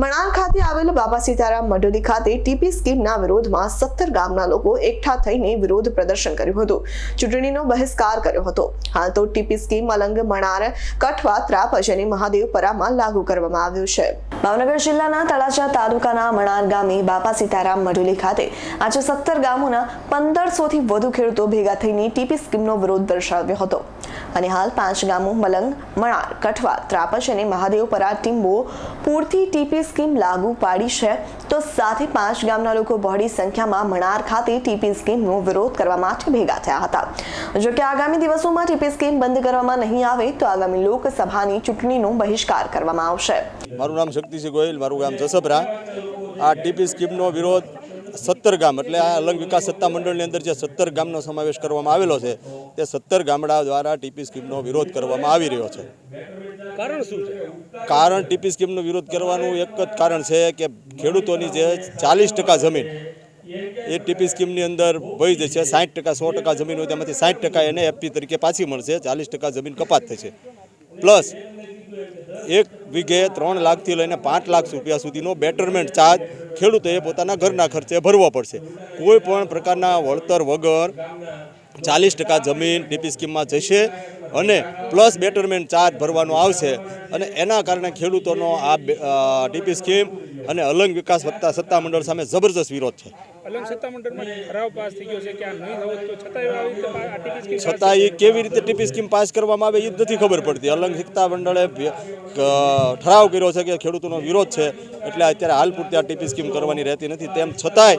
મણાર ખાતે આવેલ બાબા સીતારામ મઢોલી ખાતે ટીપી સ્કીમના વિરોધમાં સત્તર ગામના લોકો એકઠા થઈને વિરોધ પ્રદર્શન કર્યું હતું. ચૂંટણીનો બહિષ્કાર કર્યો હતો. હાલ તો ટીપી સ્કીમ અલંગ મણાર, કઠવા ત્રાપજ અને મહાદેવપરામાં લાગુ કરવામાં આવ્યું છે. ભાવનગર જિલ્લાના તળાજા તાલુકાના મણાર ગામે બાપા સીતારામ મઢોલી ખાતે આજે સત્તર ગામોના પંદરસો થી વધુ ખેડૂતો ભેગા થઈને ટીપી સ્કીમનો વિરોધ દર્શાવ્યો હતો. અને હાલ પાંચ ગામો મલંગ મણાર કઠવા ત્રાપજ અને મહાદેવપરા ટીમ્બો પૂરતી ટીપી સ્કીમ લાગુ પાડી છે. તો સાથે પાંચ ગામના લોકો બહોળી સંખ્યામાં મણાર ખાતે ટીપી સ્કીમનો વિરોધ કરવા માટે ભેગા થયા હતા. જો કે આગામી દિવસોમાં ટીપી સ્કીમ બંધ કરવામાં નહીં આવે, તો આગામી લોકસભાની ચૂંટણીનો બહિષ્કાર કરવામાં આવશે. મારું નામ શક્તિસિંહ ગોયલ મારું ગામ જસબરા આ ટીપી સ્કીમનો વિરોધ સત્તર ગામ એટલે આ અલંગ વિકાસ સત્તા મંડળની અંદર જે સત્તર ગામનો સમાવેશ કરવામાં આવેલો છે તે સત્તર ગામડા દ્વારા ટીપી સ્કીમનો વિરોધ કરવામાં આવી રહ્યો છે. કારણ શું છે? કારણ ટીપી સ્કીમનો વિરોધ કરવાનું એક જ કારણ છે કે ખેડૂતોની જે ચાલીસ ટકા જમીન એ ટીપી સ્કીમની અંદર વહી જશે સાઠ ટકા સો ટકા જમીન હોય તેમાંથી સાઠ ટકા એને એફપી તરીકે પાછી મળશે ચાલીસ ટકા જમીન કપાત થશે. પ્લસ એક વીઘે ત્રણ લાખથી લઈને પાંચ લાખ રૂપિયા સુધીનો બેટરમેન્ટ ચાર્જ ખેડૂતોએ પોતાના ઘરના ખર્ચે ભરવો પડશે. કોઈ પણ પ્રકારના વળતર વગર ચાલીસ ટકા જમીન ટીપી સ્કીમમાં જશે અને પ્લસ બેટરમેન્ટ ચાર્જ ભરવાનો આવશે અને એના કારણે ખેડૂતોનો આ ટીપી સ્કીમ અને અલંગ વિકાસ વત્તા સત્તા મંડળ સામે જબરજસ્ત વિરોધ છે. અલંગ સત્તામંડળમાં ઠરાવ પાસ થઈ ગયો છે કે આ નહીં થવું તો છતાં આવી આ ટીપી સ્કીમ છતાં એ કેવી રીતે ટીપી સ્કીમ પાસ કરવામાં આવે એ જ નથી ખબર પડતી. અલંગ સત્તા મંડળે ઠરાવ કર્યો છે કે ખેડૂતોનો વિરોધ છે એટલે અત્યારે હાલ પૂરતી આ ટીપી સ્કીમ કરવાની રહેતી નથી. તેમ છતાંય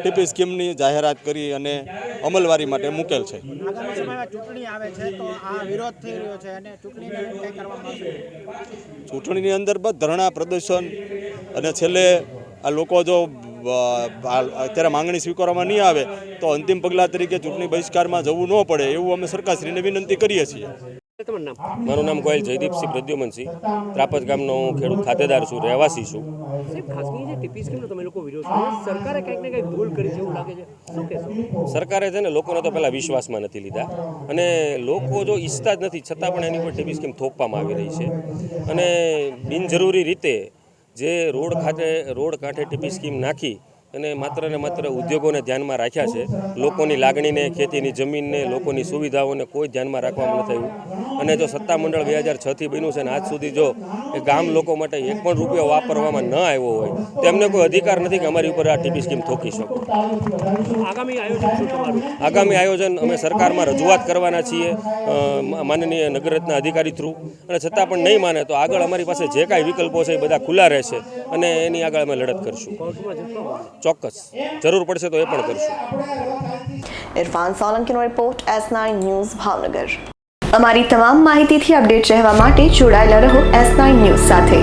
ટીપી સ્કીમની જાહેરાત કરી અને અમલવારી માટે મૂકેલ છે. આગામી સમયમાં ચૂંટણી આવે છે તો આ વિરોધ થઈ રહ્યો છે અને ચૂંટણીને કંઈ કરવામાં આવશે? ચૂંટણીની અંદર ધરણા પ્રદર્શન અને છેલ્લે આ લોકો જો અત્યારે માંગણી સ્વીકારવામાં નહીં આવે તો અંતિમ પગલાં તરીકે ચૂંટણી બહિષ્કારમાં જવું ન પડે એવું અમે સરકારશ્રીને વિનંતી કરીએ છીએ. મારું નામ ગોયલ જયદીપસિંહ પ્રદ્યુમનસિંહ ત્રાપજ ગામનો હું ખેડૂત ખાતેદાર છું રહેવાસી છું. સાહેબ ખાસ કરીને જે ટીપી સ્કીમનો તમે લોકો વિરોધ કરો છો, સરકારે કંઈક ને કંઈક ભૂલ કરી છે ને લોકોને તો પહેલાં વિશ્વાસમાં નથી લીધા. અને લોકો જો ઈચ્છતા જ નથી છતાં પણ એની ઉપર ટીપી સ્કીમ થોપવામાં આવી રહી છે. અને બિનજરૂરી રીતે જે રોડ ખાતે રોડ કાંઠે ટીપી સ્કીમ નાખી અને માત્ર ને માત્ર ઉદ્યોગોને ધ્યાનમાં રાખ્યા છે. લોકોની લાગણીને ખેતીની જમીનને લોકોની સુવિધાઓને કોઈ ધ્યાનમાં રાખવામાં નથી આવ્યું અને જો સત્તામંડળ બે હજાર છથી બન્યું છે ને આજ સુધી જો એ ગામ લોકો માટે એક પણ રૂપિયો વાપરવામાં ન આવ્યો હોય તો એમને કોઈ અધિકાર નથી કે અમારી ઉપર આ ટીપી સ્કીમ થોકી શકો. આગામી આયોજન અમે સરકારમાં રજૂઆત કરવાના છીએ માનનીય નગરરત્ના અધિકારી થ્રુ. અને છતાં પણ નહીં માને તો આગળ અમારી પાસે જે કાંઈ વિકલ્પો છે એ બધા ખુલ્લા રહેશે. અને એની આગળ અમે લડત કરશું. ચોક્કસ. જરૂર પડશે તો એ પણ કરશું. Irfan સોલંકીનો report S nine news Bhavnagar. અમારી તમામ માહિતીથી અપડેટ રહેવા માટે જોડાયેલા રહો એસ નાઇન ન્યૂઝ સાથે.